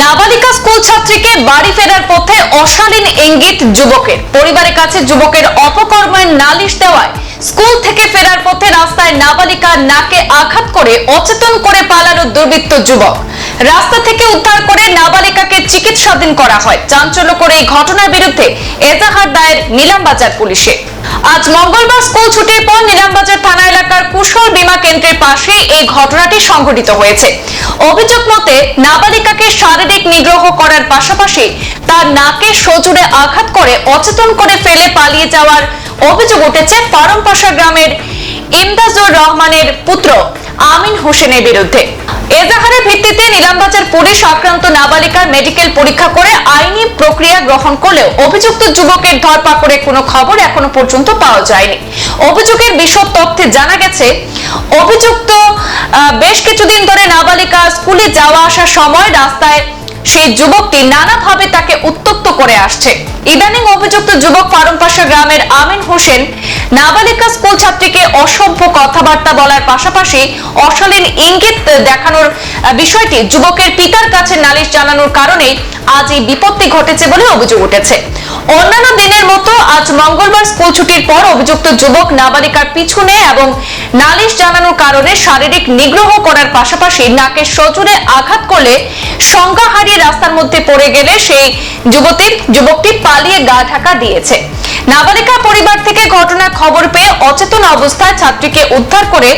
নাবালিকা স্কুল ছাত্রীকে বাড়ি ফেরার পথে অশালীন ইঙ্গিত যুবকের। পরিবারের কাছে যুবকের অপকর্মের নালিশ দেওয়ায় স্কুল থেকে ফেরার পথে রাস্তায় নাবালিকা নাকে আঘাত করে অচেতন করে পালানো দুর্বৃত্ত যুবক। রাস্তা থেকে উদ্ধার করে নাবালিকাকে চিকিৎসাধীন করা হয়। চাঞ্চল্য করে এই ঘটনার বিরুদ্ধে এজাহার দায়ের নিলামবাজার পুলিশে। আজ মঙ্গলবার স্কুল ছুটির পর নিলামবাজার থানা এলাকার কুশল বীমা কেন্দ্রের পাশে এই ঘটনাটি সংঘটিত হয়েছে। অভিযোগ মতে, নাবালিকাকে শারীরিক নিগ্রহ করার পাশাপাশি তার নাকে সজুরে আঘাত করে অচেতন করে ফেলে পালিয়ে যাওয়ার অভিযোগ উঠেছে পারমপাশা গ্রামের ইমদাজুর রহমানের পুত্র আমিন হোসেনের বিরুদ্ধে। এজাহারের ভিত্তিতে নিলামবাজার পুলিশ আক্রান্ত নাবালিকার মেডিকেল পরীক্ষা করে আইনি প্রক্রিয়া গ্রহণ করলেও অভিযুক্ত যুবকের ধরপাকড়ে কোনো খবর এখনও পর্যন্ত পাওয়া যায়নি। অভিযোগের বিশদ তথ্যে জানা গেছে, অভিযুক্ত বেশ কিছুদিন ধরে নাবালিকা স্কুলে যাওয়া আসার সময় রাস্তায় সেই যুবকটি নানাভাবে তাকে উত্তক্ত করে আসছে। ইদানিং অভিযুক্ত যুবক ফারুমপাশা গ্রামের আমিন হোসেন নাবালিকা স্কুল ছাত্রীকে অসভ্য কথাবার্তা বলার পাশাপাশি অশালীন ইঙ্গিত দেখানোর বিষয়টি যুবকের পিতার কাছে নালিশ জানানোর কারণে আজ এই বিপত্তি ঘটেছে বলে অভিযোগ উঠেছে। অন্যান্য দিনের মতো আজ মঙ্গলবার স্কুল ছুটির পর অভিযুক্ত যুবক নাবালিকার পিছনে এবং নালিশ জানানোর কারণে শারীরিক নিগ্রহ করার পাশাপাশি নাকে সজোরে আঘাত করলে সংজ্ঞা হারিয়ে রাস্তার মধ্যে পড়ে গেলে সেই যুবতীর যুবকটি পালিয়ে গা ঢাকা দিয়েছে। নাবালিকা পরিবার থেকে ঘটনার খবর পেয়ে অচেতন অবস্থায় ছাত্রীকে উদ্ধার করে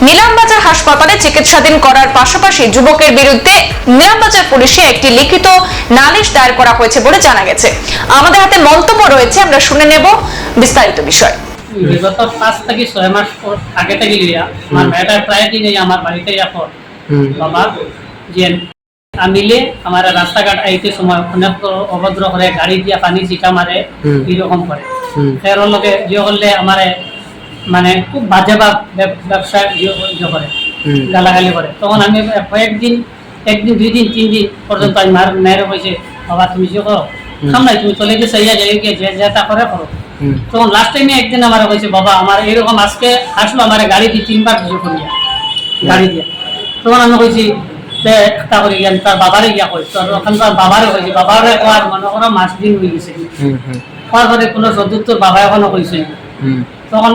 নিলামবাজার হাসপাতালে চিকিৎসাধীন করার পাশাপাশি যুবকের বিরুদ্ধে নিলামবাজার পুলিশে একটি লিখিত নালিশ দায়ের করা হয়েছে বলে জানা গেছে। আমাদের হাতে মন্তব্য রয়েছে আমরা শুনে নেব বিস্তারিত বিষয়। বিগত পাঁচ থেকে ছয় মাস পর আগে থেকে লিয়া আমার মেয়েটা প্রায় দিনই আমার বাড়িতে এখন হুম। বাবা যে আমিলে আমার রাস্তাঘাট আইতে সময় অনেক অভদ্র করে গাড়ি দিয়া পানি চিটা মারে এরকম করে। এর লগে ইয়ে করলে আমারে মানে খুব বাজে ব্যবসা ইয়ে ইয়ে করে গালাগালি করে। তখন আমি কয়েকদিন একদিন দুই দিন তিন দিন পর্যন্ত আমি মার মেয়ের কইছে বাবা তুমি যে করো। সামলাই তুমি চলে গেছে ইয়া যাই গিয়ে যে যেটা করে করো। তখন লাস্ট টাইমে একদিন আমার কইছে বাবা আমার এরকম আজকে আসলো আমার গাড়ি দিয়ে তিনবার পুজো করিয়া গাড়ি দিয়ে। তখন আমি কইছি যে একটা করে গিয়ে তার বাবারে গিয়া কই তোর ওখান তার বাবারে কইছি বাবারে কোয়ার মনে করো মাস দিন হয়ে গেছে। হুম হুম। কোয়ার পরে কোনো সদুত্তর বাবা এখনও কইছে তখন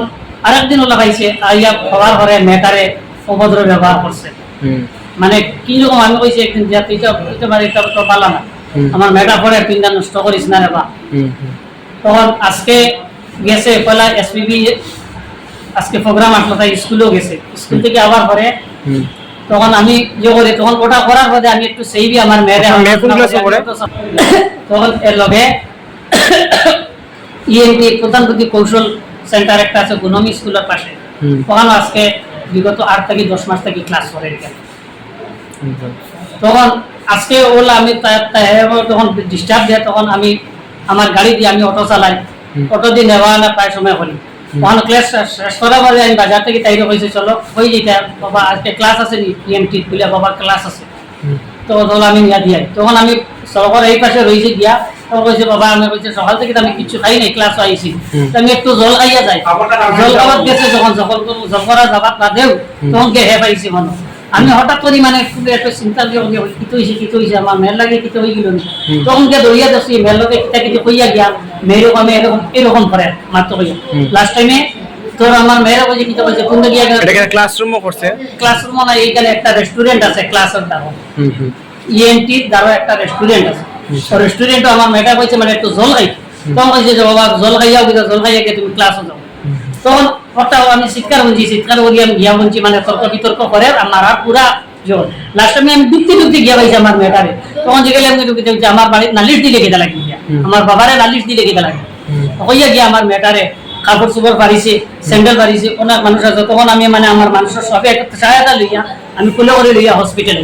আরেকদিন ওলা পাইছে আইয়া খবার ঘরে মেটারে অভদ্র ব্যবহার করছে। মানে কি রকম আমি কইছি একদিন যে তুই তো পারি তো পালা না। আমার মেটা পরে পিন্ডা নষ্ট করিস না রে বা তখন আজকে গেছে পয়লা এসপিবি আজকে প্রোগ্রাম আসলো তাই স্কুলেও গেছে। স্কুল থেকে আবার পরে তখন আমি ইয়ে করি তখন ওটা করার পরে আমি একটু সেইবি আমার মেয়েরে পড়ে? তখন এর লগে ইএনটি প্রধানমন্ত্রী কৌশল সেন্টার একটা আছে গুনমি স্কুলের পাশে। তখন আজকে বিগত আট থেকে দশ মাস থেকে ক্লাস করে তখন আজকে ওলা আমি তখন ডিস্টার্ব দেয় তখন আমি আমার গাড়ি দিয়ে আমি অটো চালাই। অটো দিয়ে নেওয়া আনা প্রায় সময় করি তখন ক্লাস শেষ করার পরে আমি বাজার থেকে তাই কইছে চলো হয়ে যেটা বাবা আজকে ক্লাস আছে নি? ইএমটি বলে বাবা ক্লাস আছে। তো তখন আমি নিয়ে দিয়াই তখন আমি সরকার এই পাশে রয়েছে দিয়া কইছে বাবা আমি কইছে সকাল থেকে আমি কিছু খাই নাই ক্লাস আইছি। আমি একটু জল খাইয়া যাই। জল খাবার গেছে যখন না দেও তখন কে হে পাইছি আমি হঠাৎ করি মানে খুব একটা চিন্তা দিয়ে কিতো হয়েছে কিতো হয়েছে আমার মেয়ের লাগে কিতো হয়ে গেল তখন কে দৌড়িয়া মেয়ের লগে কিতা কিতো কইয়া গিয়া মেয়েরও আমি এরকম এরকম করে মাত্র কইয়া। লাস্ট টাইমে তোর আমার মেয়েরা বলছে কিতো বলছে কোন গিয়া এটা কি ক্লাসরুমও করছে? ক্লাসরুম না এইখানে একটা রেস্টুরেন্ট আছে ক্লাসের দ্বারা হুম হুম। ইএনটি দ্বারা একটা রেস্টুরেন্ট আছে। তো রেস্টুরেন্টে আমার মেয়েটা কইছে মানে একটু জল খাই তখন কইছে যে বাবা জল খাইয়াও কিন্তু জল খাইয়া তুমি ক্লাসে যাও তখন ওটা আমি চিৎকার বলছি চিৎকার করি আমি গিয়া বলছি মানে তর্ক বিতর্ক করে আমার আর পুরা জোর লাস্ট আমি আমি দুঃখে দুঃখে গিয়া পাইছি আমার মেয়েটারে তখন যে গেলে আমি দেখছি আমার বাড়ির নালিশ দিলে গেতে লাগি। আমার বাবারে নালিশ দিলে গেতে লাগে। হইয়া গিয়া আমার মেয়েটারে কাপড় চোপড় পারিছে স্যান্ডেল পারিছে অনেক মানুষ আছে তখন আমি মানে আমার মানুষের সবে একটা সহায়তা লইয়া আমি কুলে করে লইয়া হসপিটালে